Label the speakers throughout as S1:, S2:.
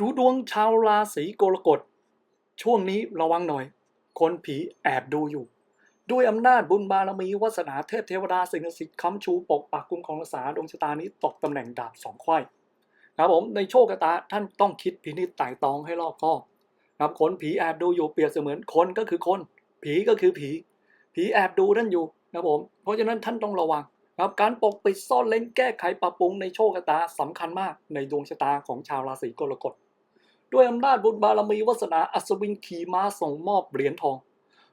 S1: ดูดวงชาวราศีกรกฎ ช่วงนี้ระวังหน่อย คนผีแอบดูอยู่ ด้วยอำนาจบุญบารมีวาสนาเทพเทวดาสิ่งศักดิ์สิทธิ์ค้ำชูปกปักคุ้มครองรักษาดวงชะตานี้ตกตำแหน่งดาบสองไขว้ครับผมในโชคชะตาท่านต้องคิดพินิจไต่ตองให้รอบคอบครับคนผีแอบดูอยู่เปรียบเสมือนคนก็คือคน ผีก็คือผี ผีแอบดูท่านอยู่นะครับผมเพราะฉะนั้นท่านต้องระวังครับการปกปิดซ่อนเล้นแก้ไขปรับปรุงในโชคชะตาสำคัญมากในดวงชะตาของชาวราศีกรกฎ ด้วยอำนาจบุญบารมีวาสนาอัศวินขี่ม้าส่งมอบเหรียญทอง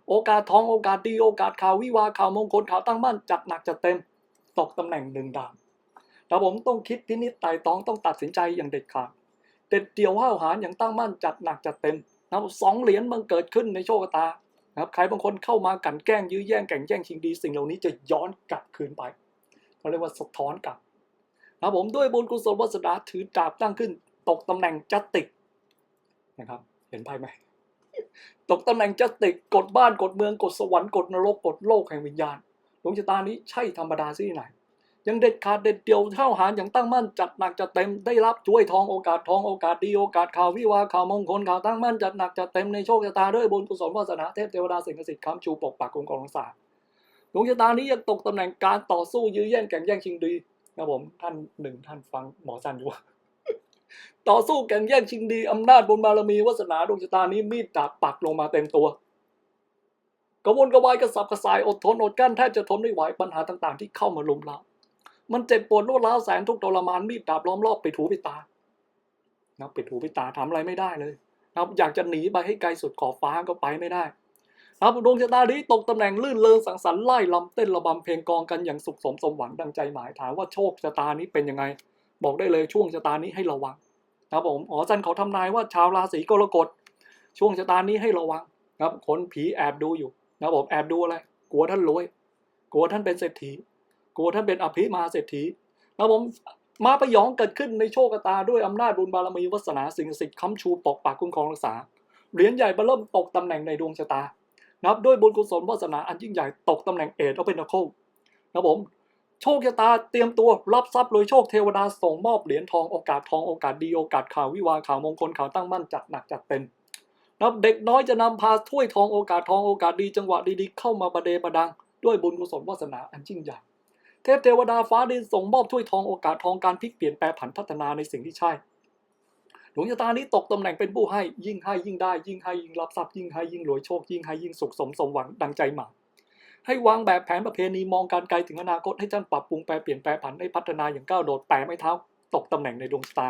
S1: โอกาสทองโอกาสดีโอกาสข่าววิวาข่าวมงคลข่าวตั้งมั่นจัดหนักจัดเต็ม ตกตำแหน่งหนึ่งดาวแต่ผมต้องคิดพินิจไต่ตองต้องตัดสินใจอย่างเด็ดขาดเด็ดเดี่ยวห้าวหาญอย่างตั้งมั่นจัดหนักจัดเต็มนะสองเหรียญมันเกิดขึ้นในโชคตานะครับใครบางคนเข้ามากันแกล้งยื้อแย่งแข่งแย่งชิงดี สิ่งเหล่านี้จะย้อนกลับคืนไปเขาเรียกว่าสะท้อนกลับนะผมด้วยบุญกุศลวาสนาถือดาบตั้งขึ้น ตกตำแหน่งจัตติก นะครับ เห็นไพ่ไหมตกตำแหน่งจัตติกกดบ้านกดเมืองกดสวรรค์กดนรกกดโลกแห่งวิญญาณดวงชะตานี้ใช่ธรรมดาที่ไหน ยังเด็ดขาดเด็ดเดี่ยวเท่าหารอย่างตั้งมั่นจัดหนักจัดเต็มได้รับช่วยทองโอกาสทองโอกาสดีโอกาสข่าววิวาข่าวมงคลข่าวตั้งมั่นจัดหนักจัดเต็มในโชคชะตาด้วยบุญกุศลวาสนาเทพเทวดาสิ่งศักดิ์สิทธิ์ค้ำชูปกปักคุ้มครองรักษาดวงชะตานี้ยังตกตำแหน่งการต่อสู้ยื้อแย่งแข่งแย่งชิงดีนะผมท่านหนึ่งท่านฟังหมอจันอยู่ ต่อสู้แข่งแย่งชิงดีอำนาจบุญบารมีวาสนาดวงชะตานี้มีดดาบปักลงมาเต็มตัวกระวนกระวายกระสับกระส่ายอดทนอดกลั้นแทบจะทนไม่ไหวปัญหาต่างๆ ที่เข้ามาลุมเรามันเจ็บปวดรวดร้าวแสนทุกทรมานมีดดาบล้อมรอบไปิดหูปิดตานะปิดหูปิดตาทำอะไรไม่ได้เลยนับอยากจะหนีไปให้ไกลสุดขอบฟ้าก็ไปไม่ได้นับดวงชะตานี้ตกตำแหน่งลื่นเลงสังสรรค์ไล่ลำเต้นระบำเพลงกองกันอย่างสุขสมสมหวังดังใจหมายถามว่าโชคชะตานี้เป็นยังไง บอกได้เลยช่วงชะตานี้ให้ระวัง ครับผมอ๋อจันเขาทำนายว่าชาวราศีกรกฎช่วงชะตานี้ให้ระวังครับคนผีแอบดูอยู่นะครับผมแอบดูอะไรกลัวท่านรวย กลัวท่านเป็นเศรษฐี กลัวท่านเป็นอภิมาเศรษฐีนะครับผมมาประยองเกิดขึ้นในโชคชะตาด้วยอำนาจบุญบารมีวาสนาสิ่งศักดิ์สิทธิ์ค้ำชูปกปักคุ้มครองรักษาเหรียญใหญ่เบอร์เริ่มตกตำแหน่งในดวงชะตานะครับด้วยบุญกุศลวาสนาอันยิ่งใหญ่ตกตำแหน่งเอดเอาเป็นโคนะครับผม โชคชะตาเตรียมตัวรับทรัพย์โดยโชคเทวดาส่งมอบเหรียญทองโอกาสทองโอกาสดีโอกาสข่าววิวาข่าวมงคลข่าวตั้งมั่นจัดหนักจัดเต็มนับเด็กน้อยจะนำพาถ้วยทองโอกาสทองโอกาสดีจังหวะดีๆเข้ามาประเดประดัง ด้วยบุญกุศลวาสนาอันยิ่งใหญ่เทพเทวดาฟ้าดินส่งมอบถ้วยทองโอกาสทองการพลิกเปลี่ยนแปลผันพัฒนาในสิ่งที่ใช่ดวงชะตานี้ตกตำแหน่งเป็นผู้ให้ยิ่งให้ยิ่งได้ ยิ่งให้ยิ่งรับทรัพย์ยิ่งให้ยิ่งรวยโชคยิ่งให้ยิ่งสุขสมสมหวังดังใจหมาย ให้วางแบบแผนประเพณีมองการไกลถึงอนาคตให้ท่านปรับปรุงแปลเปลี่ยนแปลผันให้พัฒนาอย่างก้าวโดดแปรไม่เท้าตกตำแหน่งในดวงชะตา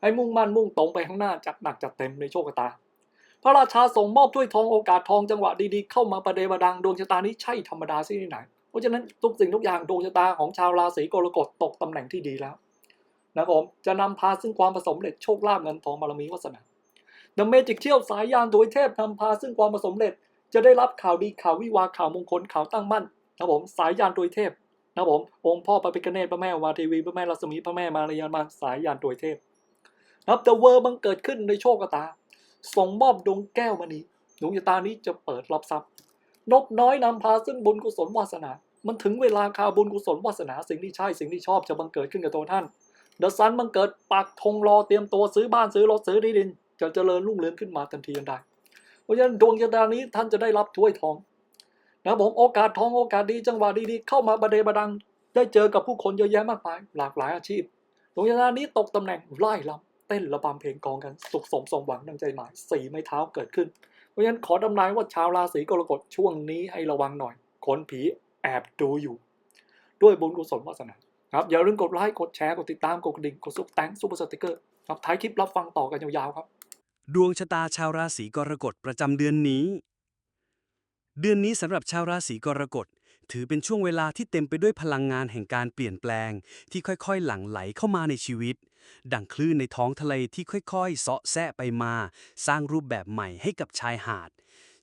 S1: ให้มุ่งมั่นมุ่งตรงไปข้างหน้าจัดหนักจัดเต็มในโชคชะตา พระราชาส่งมอบถ้วยทองโอกาสทองจังหวะดีๆเข้ามาประเดประดังดวงชะตานี้ใช่ธรรมดาที่ไหน เพราะฉะนั้นทุกสิ่งทุกอย่างดวงชะตาของชาวราศีกรกฎตกตำแหน่งที่ดีแล้วนะครับผมจะนำพาซึ่งความประสมเร็จโชคลาภเงินทองบารมีวาสนา The Magic เที่ยวสายยานโดยเทพนำพาซึ่งความประสมเร็จ จะได้รับข่าวดีข่าววิวาข่าวมงคลข่าวตั้งมั่นนะผมสายยานโดยเทพนะผมองค์พ่อพระพิฆเนศพระแม่วาทีวีพระแม่รัศมีพระแม่มารยามาสายยานโดยเทพนะครับ The World บังเกิดขึ้นในโชคชะตา ส่งมอบดวงแก้วมณีดวงชะตานี้จะเปิดรับทรัพย์ นกน้อยนำพาซึ่งบุญกุศลวาสนา มันถึงเวลาข่าวบุญกุศลวาสนาสิ่งที่ใช่สิ่งที่ชอบจะบังเกิดขึ้นกับตัวท่านเดอะซันบังเกิดปักธงรอเตรียมตัวซื้อบ้านซื้อรถซื้อที่ดิน จะเจริญรุ่งเรืองขึ้นมาทันทีทันใด ราะฉะนั้นดวงชะตานี้ท่านจะได้รับถ้วยทองนะผมโอกาสทองโอกาสดีจังหวะดีๆเข้ามาบดเดบดัง ได้เจอกับผู้คนเยอะแยะมากมายหลากหลายอาชีพดวงชะตานี้ตกตำแหน่งไล่ลำเต้นระบำเพลงกองกันสุขสมสมหวังดังใจหมายสีไม้เท้าเกิดขึ้น เพราะฉะนั้นขอดำนายว่าชาวราศีกรกฎช่วงนี้ให้ระวังหน่อยคนผีแอบดูอยู่ ด้วยบุญกุศลวาสนาครับอย่าลืมกดไลค์กดแชร์กดติดตามกดกระดิ่งกดซุปแตงซุปเปอร์สติกเกอร์ครับท้ายคลิปรับฟังต่อกันยาวๆครับ
S2: ดวงชะตาชาวราศีกรกฎประจำเดือนนี้ เดือนนี้สำหรับชาวราศีกรกฎถือเป็นช่วงเวลาที่เต็มไปด้วยพลังงานแห่งการเปลี่ยนแปลง ที่ค่อยๆ หลั่งไหลเข้ามาในชีวิต ดังคลื่นในท้องทะเลที่ค่อยๆเซาะแซะไปมา สร้างรูปแบบใหม่ให้กับชายหาด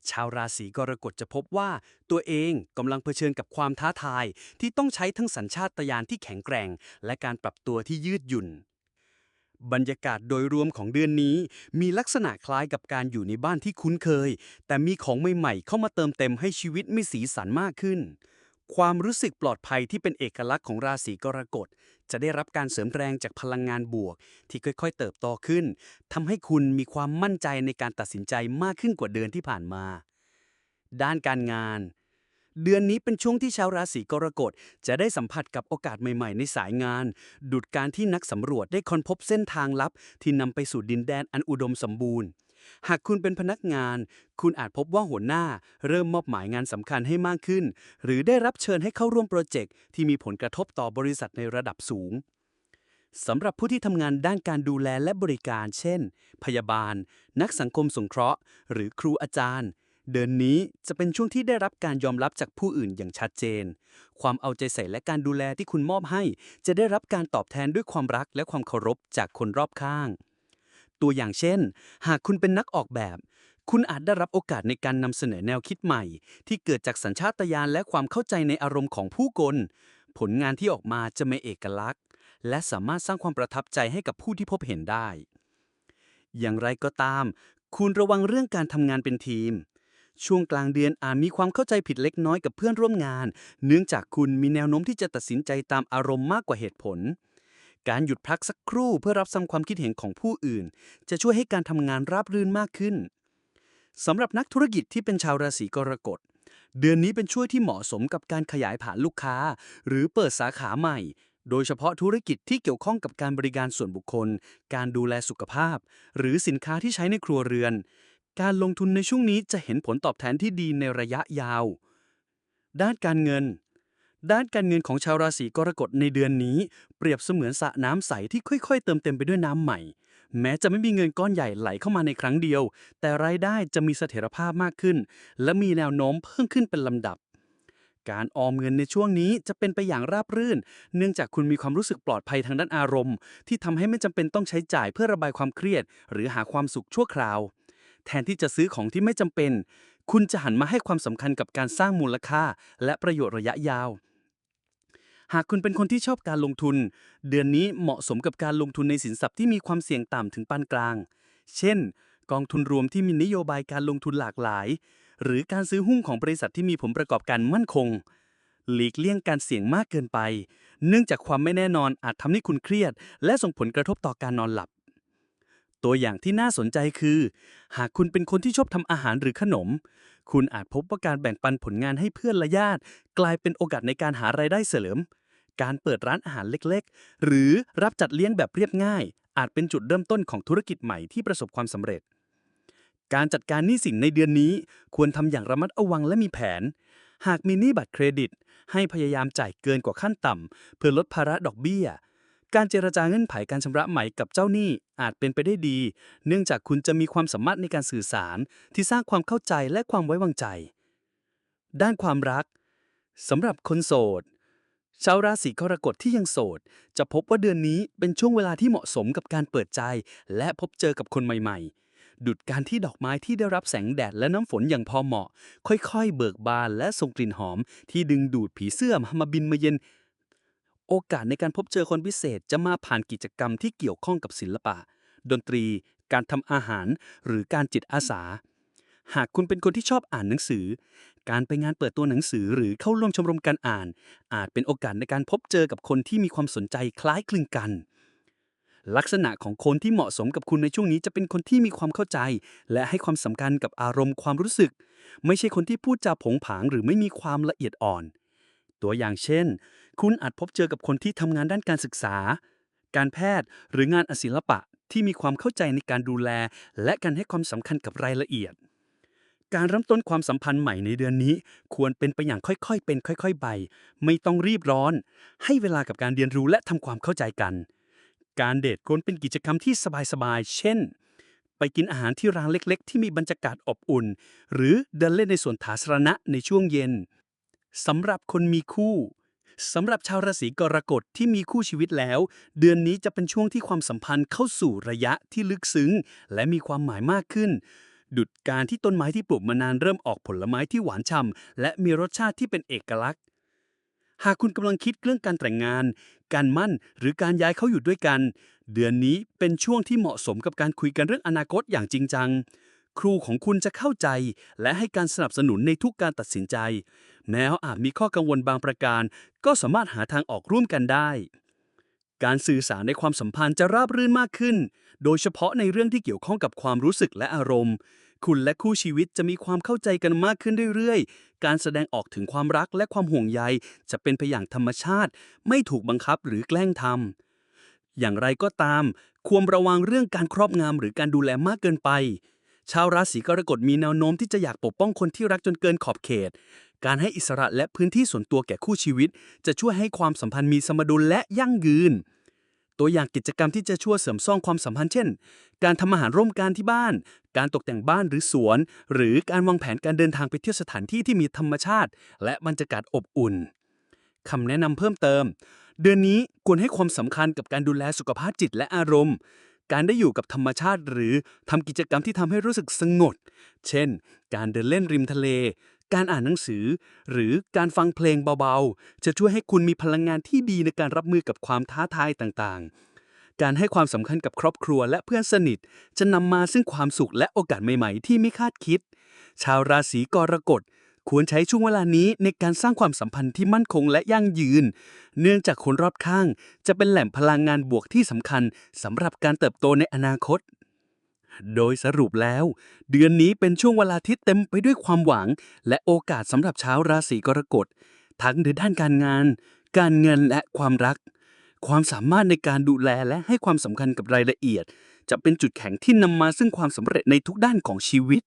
S2: ชาวราศีกรกฎจะพบว่า ตัวเองกำลังเผชิญกับความท้าทาย ที่ต้องใช้ทั้งสัญชาตญาณที่แข็งแกร่ง และการปรับตัวที่ยืดหยุ่น บรรยากาศโดยรวมของเดือนนี้ มีลักษณะคล้ายกับการอยู่ในบ้านที่คุ้นเคย แต่มีของใหม่ๆ เข้ามาเติมเต็มให้ชีวิตมีสีสันมากขึ้น ความรู้สึกปลอดภัยที่เป็นเอกลักษณ์ของราศีกรกฎ จะได้รับการเสริมแรงจากพลังงานบวก ที่ค่อยๆ เติบโตขึ้นทำให้คุณมีความมั่นใจในการตัดสินใจมากขึ้นกว่าเดือนที่ผ่านมา ด้านการงาน เดือนนี้เป็นช่วงที่ชาวราศีกรกฎจะได้สัมผัสกับโอกาสใหม่ๆ ในสายงาน ดุดการที่นักสำรวจได้ค้นพบเส้นทางลับ ที่นำไปสู่ดินแดนอันอุดมสมบูรณ์ หากคุณเป็นพนักงาน คุณอาจพบว่าหัวหน้า เริ่มมอบหมายงานสำคัญให้มากขึ้น หรือได้รับเชิญให้เข้าร่วมโปรเจกต์ที่มีผลกระทบต่อบริษัทในระดับสูงสำหรับผู้ที่ทำงานด้านการดูแลและบริการ เช่น พยาบาล นักสังคมสงเคราะห์ หรือครูอาจารย์ เดือนนี้จะเป็นช่วงที่ได้รับการยอมรับจากผู้อื่นอย่างชัดเจน ความเอาใจใส่และการดูแลที่คุณมอบให้ จะได้รับการตอบแทนด้วยความรักและความเคารพจากคนรอบข้าง ตัวอย่างเช่น หากคุณเป็นนักออกแบบ คุณอาจได้รับโอกาสในการนำเสนอแนวคิดใหม่ ที่เกิดจากสัญชาตญาณและความเข้าใจในอารมณ์ของผู้คนผลงานที่ออกมาจะมีเอกลักษณ์ และสามารถสร้างความประทับใจให้กับผู้ที่พบเห็นได้ อย่างไรก็ตาม คุณระวังเรื่องการทำงานเป็นทีม ช่วงกลางเดือนอาจมีความเข้าใจผิดเล็กน้อยกับเพื่อนร่วมงาน เนื่องจากคุณมีแนวโน้มที่จะตัดสินใจตามอารมณ์มากกว่าเหตุผล การหยุดพักสักครู่เพื่อรับฟังความคิดเห็นของผู้อื่น จะช่วยให้การทำงานราบรื่นมากขึ้นสำหรับนักธุรกิจที่เป็นชาวราศีกรกฎเดือนนี้เป็นช่วงที่เหมาะสมกับการขยายฐานลูกค้า หรือเปิดสาขาใหม่ โดยเฉพาะธุรกิจที่เกี่ยวข้องกับการบริการส่วนบุคคล การดูแลสุขภาพ หรือสินค้าที่ใช้ในครัวเรือน การลงทุนในช่วงนี้จะเห็นผลตอบแทนที่ดีในระยะยาว ด้านการเงิน ด้านการเงินของชาวราศีกรกฎในเดือนนี้ เปรียบเสมือนสระน้ำใสที่ค่อยๆ เติมเต็มไปด้วยน้ำใหม่ แม้จะไม่มีเงินก้อนใหญ่ไหลเข้ามาในครั้งเดียว แต่รายได้จะมีเสถียรภาพมากขึ้น และมีแนวโน้มเพิ่มขึ้นเป็นลำดับ การออมเงินในช่วงนี้จะเป็นไปอย่างราบรื่น เนื่องจากคุณมีความรู้สึกปลอดภัยทางด้านอารมณ์ ที่ทำให้ไม่จำเป็นต้องใช้จ่ายเพื่อระบายความเครียด หรือหาความสุขชั่วคราว แทนที่จะซื้อของที่ไม่จำเป็น คุณจะหันมาให้ความสำคัญกับการสร้างมูลค่า และประโยชน์ระยะยาว หากคุณเป็นคนที่ชอบการลงทุน เดือนนี้เหมาะสมกับการลงทุนในสินทรัพย์ที่มีความเสี่ยงต่ำถึงปานกลาง เช่น กองทุนรวมที่มีนโยบายการลงทุนหลากหลาย หรือการซื้อหุ้นของบริษัทที่มีผลประกอบการมั่นคง หลีกเลี่ยงการเสี่ยงมากเกินไป เนื่องจากความไม่แน่นอนอาจทำให้คุณเครียด และส่งผลกระทบต่อการนอนหลับ ตัวอย่างที่น่าสนใจคือ หากคุณเป็นคนที่ชอบทำอาหารหรือขนม คุณอาจพบว่าการแบ่งปันผลงานให้เพื่อนและญาติ กลายเป็นโอกาสในการหารายได้เสริม การเปิดร้านอาหารเล็กๆ หรือรับจัดเลี้ยงแบบเรียบง่าย อาจเป็นจุดเริ่มต้นของธุรกิจใหม่ที่ประสบความสำเร็จ การจัดการหนี้สินในเดือนนี้ ควรทำอย่างระมัดระวังและมีแผน หากมีหนี้บัตรเครดิต ให้พยายามจ่ายเกินกว่าขั้นต่ำเพื่อลดภาระดอกเบี้ย การเจรจาเงื่อนไขการชำระใหม่กับเจ้าหนี้อาจเป็นไปได้ดี เนื่องจากคุณจะมีความสามารถในการสื่อสารที่สร้างความเข้าใจและความไว้วางใจ ด้านความรักสำหรับคนโสด ชาวราศีกรกฎที่ยังโสด จะพบว่าเดือนนี้เป็นช่วงเวลาที่เหมาะสมกับการเปิดใจ และพบเจอกับคนใหม่ๆ ดุดการที่ดอกไม้ที่ได้รับแสงแดดและน้ำฝนอย่างพอเหมาะ ค่อยๆ เบิกบานและส่งกลิ่นหอม ที่ดึงดูดผีเสื้อมาบินมาเย็น โอกาสในการพบเจอคนพิเศษจะมาผ่านกิจกรรมที่เกี่ยวข้องกับศิลปะ ดนตรี การทำอาหาร หรือการจิตอาสา หากคุณเป็นคนที่ชอบอ่านหนังสือ การไปงานเปิดตัวหนังสือหรือเข้าร่วมชมรมการอ่าน อาจเป็นโอกาสในการพบเจอกับคนที่มีความสนใจคล้ายคลึงกัน ลักษณะของคนที่เหมาะสมกับคุณในช่วงนี้จะเป็นคนที่มีความเข้าใจ และให้ความสำคัญกับอารมณ์ความรู้สึก ไม่ใช่คนที่พูดจาผงผางหรือไม่มีความละเอียดอ่อน ตัวอย่างเช่น คุณอาจพบเจอกับคนที่ทำงานด้านการศึกษา การแพทย์หรืองานศิลปะที่มีความเข้าใจในการดูแล และการให้ความสำคัญกับรายละเอียด การเริ่มต้นความสัมพันธ์ใหม่ในเดือนนี้ ควรเป็นไปอย่างค่อยๆ เป็นค่อยๆ ไป ไม่ต้องรีบร้อน ให้เวลากับการเรียนรู้และทำความเข้าใจกัน การเดทควรเป็นกิจกรรมที่สบายๆ เช่น ไปกินอาหารที่ร้านเล็กๆ ที่มีบรรยากาศอบอุ่น หรือเดินเล่นในสวนสาธารณะในช่วงเย็นสำหรับคนมีคู่ สำหรับชาวราศีกรกฎที่มีคู่ชีวิตแล้ว เดือนนี้จะเป็นช่วงที่ความสัมพันธ์เข้าสู่ระยะที่ลึกซึ้ง และมีความหมายมากขึ้น ดุดการที่ต้นไม้ที่ปลูกมานานเริ่มออกผลไม้ที่หวานฉ่ำและมีรสชาติที่เป็นเอกลักษณ์ หากคุณกำลังคิดเรื่องการแต่งงาน การมั่นหรือการย้ายเข้าอยู่ด้วยกัน เดือนนี้เป็นช่วงที่เหมาะสมกับการคุยกันเรื่องอนาคตอย่างจริงจัง ครูของคุณจะเข้าใจ และให้การสนับสนุนในทุกการตัดสินใจ แม้ว่าอาจมีข้อกังวลบางประการ ก็สามารถหาทางออกร่วมกันได้ การสื่อสารในความสัมพันธ์จะราบรื่นมากขึ้น โดยเฉพาะในเรื่องที่เกี่ยวข้องกับความรู้สึกและอารมณ์ คุณและคู่ชีวิตจะมีความเข้าใจกันมากขึ้นเรื่อยๆ การแสดงออกถึงความรักและความห่วงใย จะเป็นไปอย่างธรรมชาติ ไม่ถูกบังคับหรือแกล้งทำอย่างไรก็ตาม ควรระวังเรื่องการครอบงำหรือการดูแลมากเกินไป ชาวราศีกรกฎมีแนวโน้มที่จะอยากปกป้องคนที่รักจนเกินขอบเขต การให้อิสระและพื้นที่ส่วนตัวแก่คู่ชีวิต จะช่วยให้ความสัมพันธ์มีสมดุลและยั่งยืน ตัวอย่างกิจกรรมที่จะช่วยเสริมสร้างความสัมพันธ์เช่น การทำอาหารร่วมกันที่บ้าน การตกแต่งบ้านหรือสวน หรือการวางแผนการเดินทางไปเที่ยวสถานที่ที่มีธรรมชาติ และบรรยากาศอบอุ่นคำแนะนำเพิ่มเติม เดือนนี้ควรให้ความสำคัญกับการดูแลสุขภาพจิตและอารมณ์ การได้อยู่กับธรรมชาติ หรือทำกิจกรรมที่ทำให้รู้สึกสงบเช่น การเดินเล่นริมทะเล การอ่านหนังสือ หรือการฟังเพลงเบาๆ จะช่วยให้คุณมีพลังงานที่ดีในการรับมือกับความท้าทายต่างๆ การให้ความสำคัญกับครอบครัวและเพื่อนสนิท จะนำมาซึ่งความสุขและโอกาสใหม่ๆ ที่ไม่คาดคิด ชาวราศีกรกฎ ควรใช้ช่วงเวลานี้ในการสร้างความสัมพันธ์ที่มั่นคงและยั่งยืน เนื่องจากคนรอบข้าง จะเป็นแหล่งพลังงานบวกที่สำคัญสำหรับการเติบโตในอนาคต โดยสรุปแล้ว เดือนนี้เป็นช่วงเวลาที่เต็มไปด้วยความหวัง และโอกาสสำหรับชาวราศีกรกฎ ทั้งในด้านการงาน การเงินและความรัก ความสามารถในการดูแลและให้ความสำคัญกับรายละเอียด จะเป็นจุดแข็งที่นำมาซึ่งความสำเร็จในทุกด้านของชีวิต